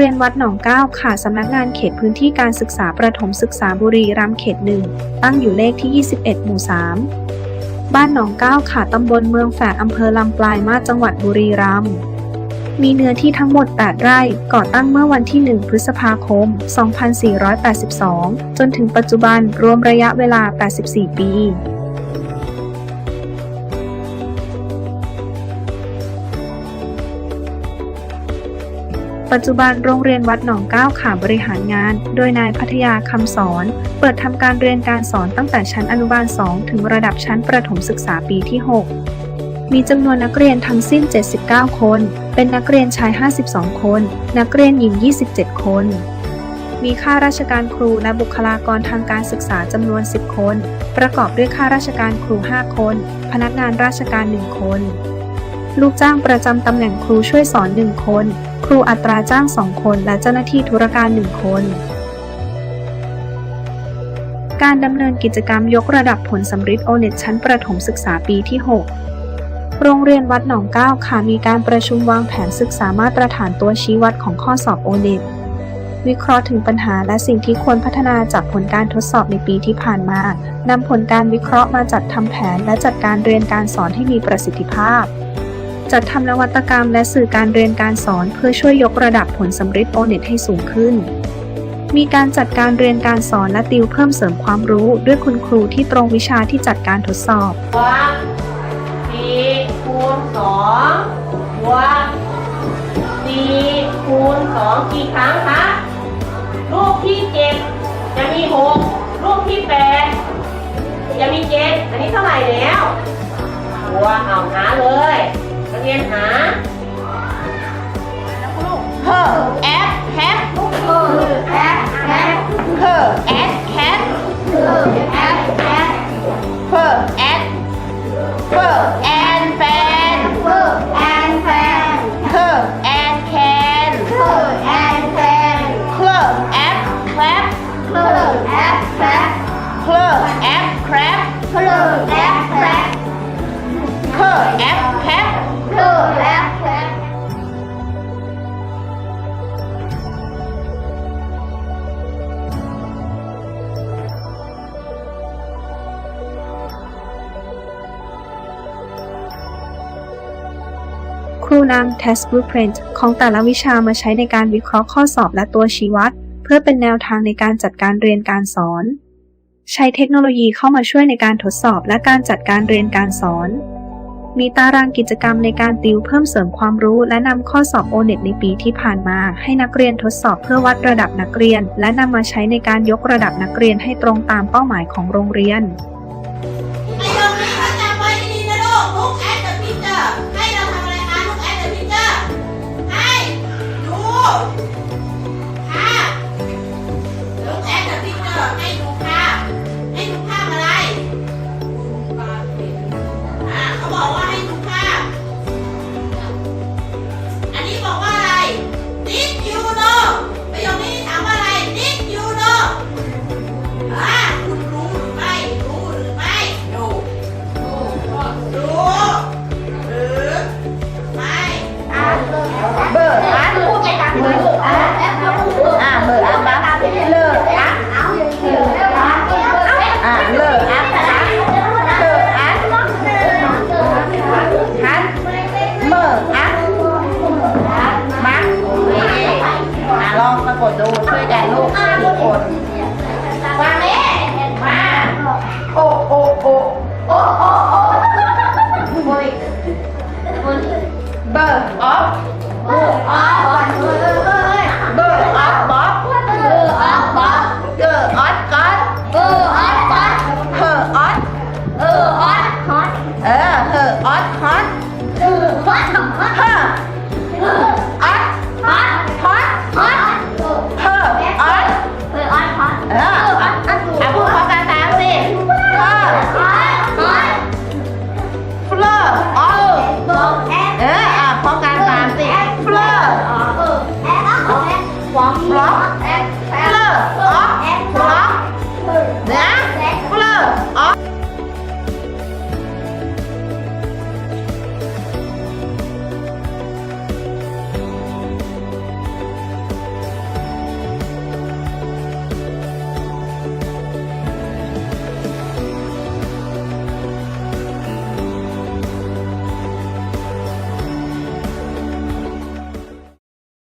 รียนวัดหนองก้าวค่ะสำนักงานเขตพื้นที่การศึกษาประถมศึกษาบุรีรัมย์เขตหนึ่งตั้งอยู่เลขที่ 21 หมู่ 3 บ้านหนองก้าวค่ะตำบลเมืองแฝกอำเภอลำปลายมาจังหวัดบุรีรัมย์มีเนื้อที่ทั้งหมด 8 ไร่ ก่อตั้งเมื่อวันที่ 1 พฤษภาคม 2482 จนถึงปัจจุบันรวมระยะเวลา 84 ปี ปัจจุบันโรงเรียนวัดหนองก้าวขาบริหารงาน โดยนายพัทยาคำสอน เปิดทำการเรียนการสอนตั้งแต่ชั้นอนุบาล 2 ถึงระดับชั้นประถมศึกษาปีที่ 6 มีจำนวนนักเรียนทั้งสิ้น 79 คน เป็นนักเรียนชาย 52 คน นักเรียนหญิง 27 คน มีข้าราชการครูและบุคลากรทางการศึกษาจำนวน 10 คน ประกอบด้วยข้าราชการครู 5 คน พนักงานราชการ 1 คน ลูกจ้างประจำตำแหน่งครูช่วยสอน 1 คน ครูอัตราจ้าง 2 คน และเจ้าหน้าที่ธุรการ 1 คน การดำเนินกิจกรรมยกระดับผลสำริดโอเน็ตชั้นประถมศึกษาปีที่ 6 โรงเรียนวัดหนองก้าค่ะมีการประชุมวางแผนศึกษามาตรฐานตัวชี้วัดของข้อสอบโอเน็ตวิเคราะห์ถึงปัญหาและสิ่งที่ควรพัฒนาจากผลการทดสอบในปีที่ผ่านมานำผลการวิเคราะห์มาจัดทำแผนและจัดการเรียนการสอนให้มีประสิทธิภาพ จัดทำนวัตกรรมและสื่อการเรียนการสอนเพื่อช่วยยกระดับผลสำริดโอเน็ตให้สูงขึ้น มีการจัดการเรียนการสอนและติวเพิ่มเสริมความรู้ด้วยคุณครูที่ตรงวิชาที่จัดการทดสอบบวกสี่คูณสองบวกสี่คูณสองกี่ครั้งคะลูกที่เจ็ดจะมีหกลูกที่แปดจะมีเจ็ดอันนี้เท่าไหร่แล้วบวกเอาหาเลย นักเรียนหาเฮอแอปแฮปเฮอแอปแฮปเฮอแอปแฮปเฮอแอปแฮ นำ Test Blueprint ของแต่ละวิชามาใช้ในการวิเคราะห์ข้อสอบและตัวชี้วัด เพื่อเป็นแนวทางในการจัดการเรียนการสอน ใช้เทคโนโลยีเข้ามาช่วยในการทดสอบและการจัดการเรียนการสอน มีตารางกิจกรรมในการติวเพิ่มเสริมความรู้ และนำข้อสอบ O-NET ในปีที่ผ่านมา ให้นักเรียนทดสอบเพื่อวัดระดับนักเรียน และนำมาใช้ในการยกระดับนักเรียนให้ตรงตามเป้าหมายของโรงเรียน ออสฮอตฮอตฮอต